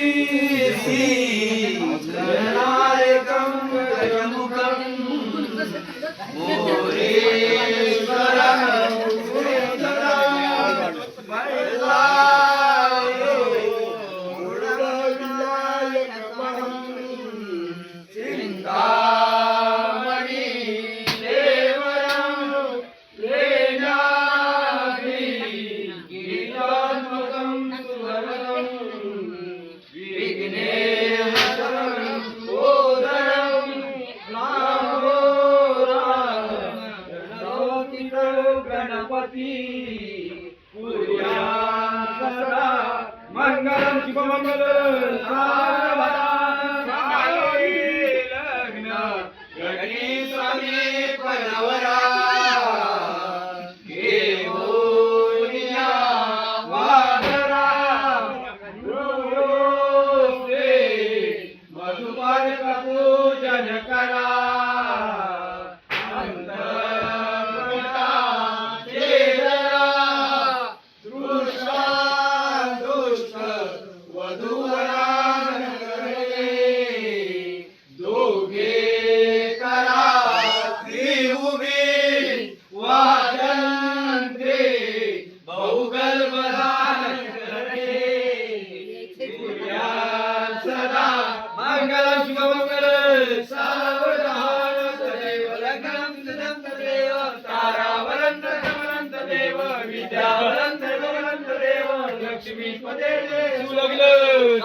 ोरे ती. पूर्या सदा मंगलम शुभमंगल लग्न गणेश पनवरा ವಧುವ लक्ष्मी पदे तदेव लागलं